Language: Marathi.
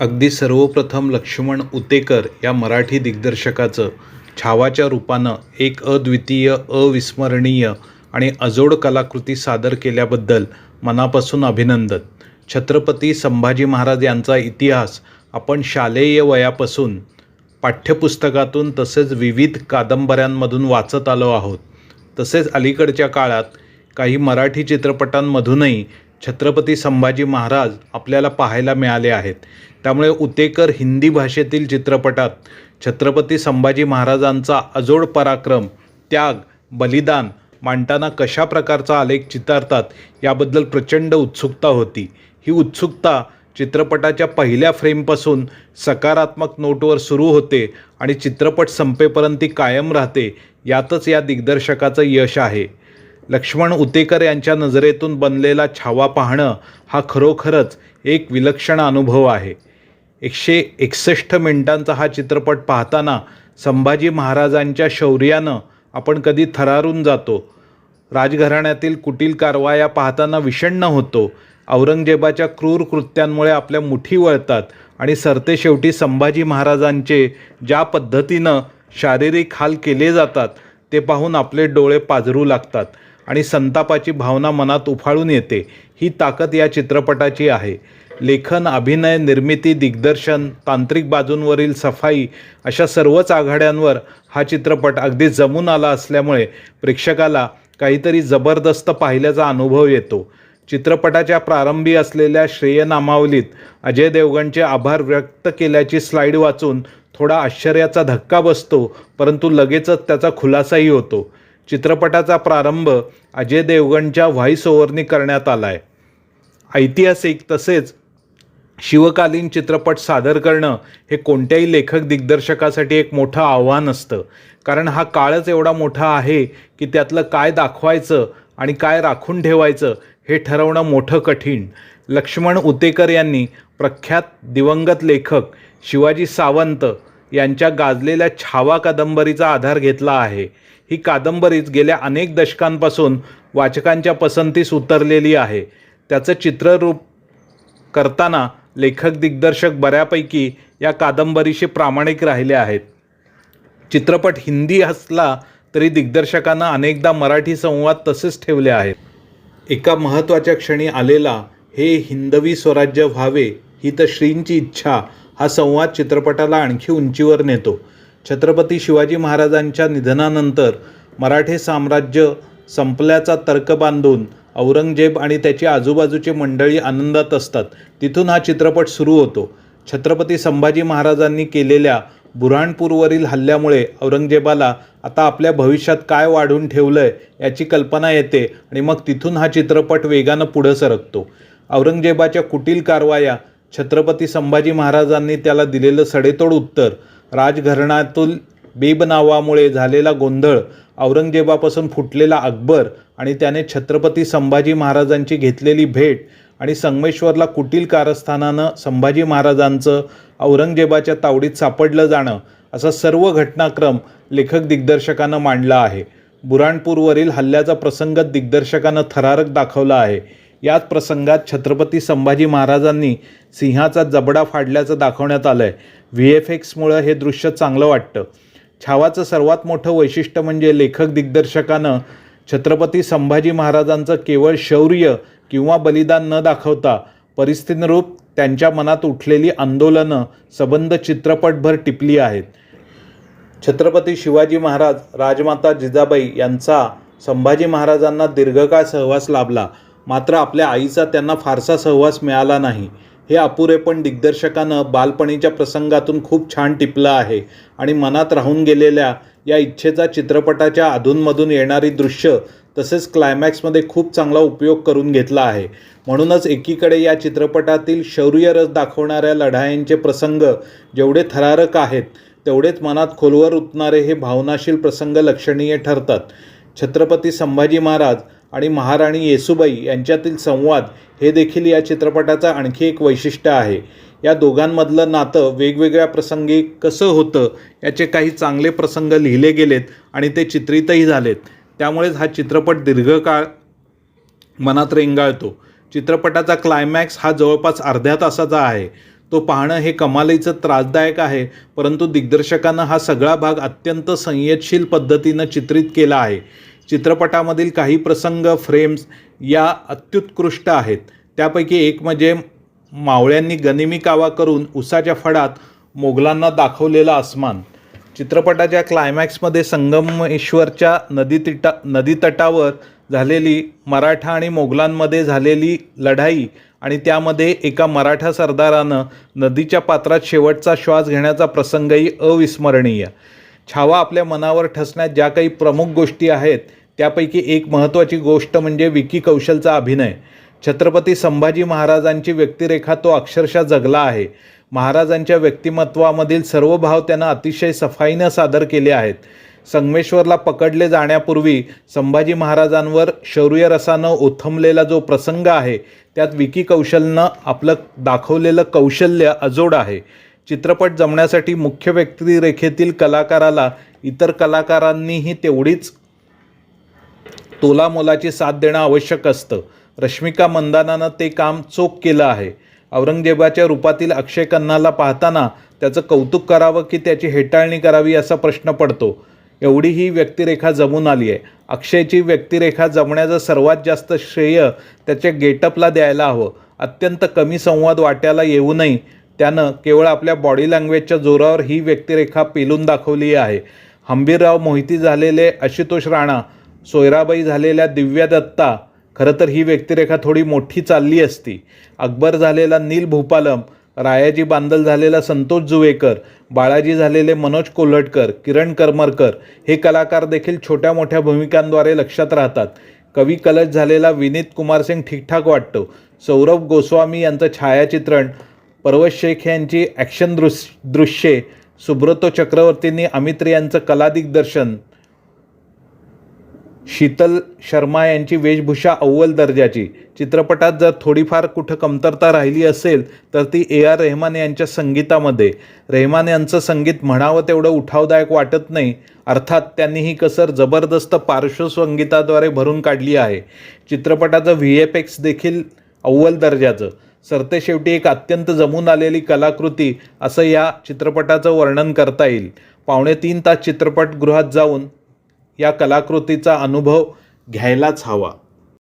अगदी सर्वप्रथम लक्ष्मण उतेकर या मराठी दिग्दर्शकाचं छावाच्या रूपानं एक अद्वितीय अविस्मरणीय आणि अजोड कलाकृती सादर केल्याबद्दल मनापासून अभिनंदन. छत्रपती संभाजी महाराज यांचा इतिहास आपण शालेय वयापासून पाठ्यपुस्तकातून तसेच विविध कादंबऱ्यांमधून वाचत आलो आहोत. तसेच अलीकडच्या काळात काही मराठी चित्रपटांमधूनही छत्रपती संभाजी महाराज आपल्याला पाहायला मिळाले आहेत. त्यामुळे उतेकर हिंदी भाषेतील चित्रपटात छत्रपती संभाजी महाराजांचा अजोड पराक्रम त्याग बलिदान मांडताना कशा प्रकारचा आलेख चितारतात याबद्दल प्रचंड उत्सुकता होती. ही उत्सुकता चित्रपटाच्या पहिल्या फ्रेमपासून सकारात्मक नोटवर सुरू होते आणि चित्रपट संपेपर्यंत ती कायम राहते यातच या दिग्दर्शकाचं यश आहे. लक्ष्मण उतेकर यांच्या नजरेतून बनलेला छावा पाहणं हा खरोखरच एक विलक्षण अनुभव आहे. एकशे एकसष्ट मिनिटांचा हा चित्रपट पाहताना संभाजी महाराजांच्या शौर्यानं आपण कधी थरारून जातो. राजघराण्यातील कुटील कारवाया पाहताना विषण्ण होतो. औरंगजेबाच्या क्रूर कृत्यांमुळे आपल्या मुठी वळतात आणि सरते शेवटी संभाजी महाराजांचे ज्या पद्धतीनं शारीरिक हाल केले जातात ते पाहून आपले डोळे पाजरू लागतात. आणि संतापाची भावना मनात उफाळून येते. ही ताकद या चित्रपटाची आहे. लेखन अभिनय निर्मिती दिग्दर्शन तांत्रिक बाजूंवरील सफाई अशा सर्वच आघाड्यांवर हा चित्रपट अगदी जमून आला असल्यामुळे प्रेक्षकाला काहीतरी जबरदस्त पाहिल्याचा अनुभव येतो. चित्रपटाच्या प्रारंभी असलेल्या श्रेयनामावलीत अजय देवगणचे आभार व्यक्त केल्याची स्लाईड वाचून थोडा आश्चर्याचा धक्का बसतो परंतु लगेचच त्याचा खुलासाही होतो. चित्रपटाचा प्रारंभ अजय देवगणच्या व्हॉइस ओव्हरनी करण्यात आला आहे ऐतिहासिक तसेच शिवकालीन चित्रपट सादर करणं हे कोणत्याही लेखक दिग्दर्शकासाठी एक मोठं आव्हान असतं. कारण हा काळच एवढा मोठा आहे की त्यातलं काय दाखवायचं आणि काय राखून ठेवायचं हे ठरवणं मोठं कठीण. लक्ष्मण उतेकर यांनी प्रख्यात दिवंगत लेखक शिवाजी सावंत यांच्या गाजलेल्या छावा कादंबरीचा आधार घेतला आहे. ही कादंबरीच गेल्या अनेक दशकांपासून वाचकांच्या पसंतीस उतरलेली आहे. त्याचं चित्ररूप करताना लेखक दिग्दर्शक बऱ्यापैकी या कादंबरीशी प्रामाणिक राहिले आहेत. चित्रपट हिंदी असला तरी दिग्दर्शकानं अनेकदा मराठी संवाद तसेच ठेवले आहेत. एका महत्त्वाच्या क्षणी आलेला हे हिंदवी स्वराज्य व्हावे ही तर श्रींची इच्छा हा संवाद चित्रपटाला आणखी उंचीवर नेतो. छत्रपती शिवाजी महाराजांच्या निधनानंतर मराठे साम्राज्य संपल्याचा तर्क बांधून औरंगजेब आणि त्याची आजूबाजूची मंडळी आनंदात असतात. तिथून हा चित्रपट सुरू होतो. छत्रपती संभाजी महाराजांनी केलेल्या बुऱ्हाणपूरवरील हल्ल्यामुळे औरंगजेबाला आता आपल्या भविष्यात काय वाढून ठेवलं आहे याची कल्पना येते आणि मग तिथून हा चित्रपट वेगानं पुढं सरकतो. औरंगजेबाच्या कुटील कारवाया छत्रपती संभाजी महाराजांनी त्याला दिलेलं सडेतोड उत्तर राजघराण्यातील बेबनावामुळे झालेला गोंधळ औरंगजेबापासून फुटलेला अकबर आणि त्याने छत्रपती संभाजी महाराजांची घेतलेली भेट आणि संगमेश्वरला कुटील कारस्थानानं संभाजी महाराजांचं औरंगजेबाच्या तावडीत सापडलं जाणं असा सर्व घटनाक्रम लेखक दिग्दर्शकानं मांडला आहे. बुराणपूरवरील हल्ल्याचा प्रसंग दिग्दर्शकानं थरारक दाखवला आहे. याच प्रसंगात छत्रपती संभाजी महाराजांनी सिंहाचा जबडा फाडल्याचं दाखवण्यात आलं आहे व्ही एफ एक्समुळं हे दृश्य चांगलं वाटतं. छावाचं सर्वात मोठं वैशिष्ट्य म्हणजे लेखक दिग्दर्शकानं छत्रपती संभाजी महाराजांचं केवळ शौर्य किंवा बलिदान न दाखवता परिस्थितीनुरूप त्यांच्या मनात उठलेली आंदोलनं सबंध चित्रपटभर टिपली आहेत. छत्रपती शिवाजी महाराज राजमाता जिजाबाई यांचा संभाजी महाराजांना दीर्घकाळ सहवास लाभला. मात्र आपल्या आईचा त्यांना फारसा सहवास मिळाला नाही. हे अपुरेपण दिग्दर्शकानं बालपणीच्या प्रसंगातून खूप छान टिपलं आहे. आणि मनात राहून गेलेल्या या इच्छेचा चित्रपटाच्या अधूनमधून येणारी दृश्य तसेच क्लायमॅक्समध्ये खूप चांगला उपयोग करून घेतला आहे. म्हणूनच एकीकडे या चित्रपटातील शौर्यरस दाखवणाऱ्या लढायांचे प्रसंग जेवढे थरारक आहेत तेवढेच मनात खोलवर उतणारे हे भावनाशील प्रसंग लक्षणीय ठरतात. छत्रपती संभाजी महाराज आणि महाराणी येसुबाई यांच्यातील संवाद हे देखील या चित्रपटाचं आणखी एक वैशिष्ट्य आहे. या दोघांमधलं नातं वेगवेगळ्या प्रसंगी कसं होतं याचे काही चांगले प्रसंग लिहिले गेलेत आणि ते चित्रितही झालेत. त्यामुळेच हा चित्रपट दीर्घकाळ मनात रेंगाळतो. चित्रपटाचा क्लायमॅक्स हा जवळपास अर्ध्या तासाचा आहे. तो पाहणं हे कमालीचं त्रासदायक आहे परंतु दिग्दर्शकानं हा सगळा भाग अत्यंत संयतशील पद्धतीनं चित्रित केला आहे. चित्रपटामधील काही प्रसंग फ्रेम्स या अत्युत्कृष्ट आहेत. त्यापैकी एक म्हणजे मावळ्यांनी गनिमी कावा करून उसाच्या फडात मोगलांना दाखवलेला आसमान. चित्रपटाच्या क्लायमॅक्समध्ये संगमेश्वरच्या नदी तिटा नदीतटावर झालेली मराठा आणि मोगलांमध्ये झालेली लढाई आणि त्यामध्ये एका मराठा सरदारानं नदीच्या पात्रात शेवटचा श्वास घेण्याचा प्रसंगही अविस्मरणीय. छावा आपल्या मनावर ठसण्यात ज्या काही प्रमुख गोष्टी आहेत त्यापैकी एक महत्त्वाची गोष्ट म्हणजे विकी कौशलचा अभिनय. छत्रपती संभाजी महाराजांची व्यक्तिरेखा तो अक्षरशः जगला आहे. महाराजांच्या व्यक्तिमत्वामधील सर्व भाव त्यानं अतिशय सफाईनं सादर केले आहेत. संगमेश्वरला पकडले जाण्यापूर्वी संभाजी महाराजांवर शौर्य रसानं ओथंबलेला जो प्रसंग आहे त्यात विकी कौशलनं आपलं दाखवलेलं कौशल्य अजोड आहे. चित्रपट जमण्यासाठी मुख्य व्यक्तिरेखेतील कलाकाराला इतर कलाकारांनीही तेवढीच तोलामोलाची साथ देणं आवश्यक असतं. रश्मिका मंदानानं ते काम चोख केलं आहे. औरंगजेबाच्या रूपातील अक्षय खन्नाला पाहताना त्याचं कौतुक करावं की त्याची हेटाळणी करावी असा प्रश्न पडतो. एवढी ही व्यक्तिरेखा जमून आली आहे. अक्षयची व्यक्तिरेखा जमण्याचं सर्वात जास्त श्रेय त्याच्या गेटअपला द्यायला हवं. अत्यंत कमी संवाद वाट्याला येऊनही त्यानं केवळ आपल्या बॉडी लँग्वेजच्या जोरावर ही व्यक्तिरेखा पेलून दाखवली आहे. हंबीरराव मोहिती झालेले आशुतोष राणा सोयराबाई झालेल्या दिव्या दत्ता खरं तर ही व्यक्तिरेखा थोडी मोठी चालली असती. अकबर झालेला नील भूपालम रायाजी बांदल झालेला संतोष जुवेकर बाळाजी झालेले मनोज कोल्हटकर किरण करमरकर हे कलाकार देखील छोट्या मोठ्या भूमिकांद्वारे लक्षात राहतात. कवी कलश झालेला विनीत कुमारसिंग ठीकठाक वाटतो. सौरभ गोस्वामी यांचं छायाचित्रण पर्वत शेख यांची ॲक्शन दृश दृश्ये सुब्रतो चक्रवर्तींनी अमित यांचं कला दिग्दर्शन शीतल शर्मा यांची वेशभूषा अव्वल दर्जाची. चित्रपटात जर थोडीफार कुठं कमतरता राहिली असेल तर ती ए आर रेहमान यांच्या संगीतामध्ये. रेहमान यांचं संगीत म्हणावं तेवढं उठावदायक वाटत नाही. अर्थात त्यांनी ही कसर जबरदस्त पार्श्वसंगीताद्वारे भरून काढली आहे. चित्रपटाचं व्ही एफ एक्स देखील अव्वल दर्जाचं. सरतेशेवटी एक अत्यंत जमून आलेली कलाकृती असं या चित्रपटाचं वर्णन करता येईल. पावणे तीन तास चित्रपटगृहात जाऊन या कलाकृतीचा अनुभव घ्यायलाच हवा.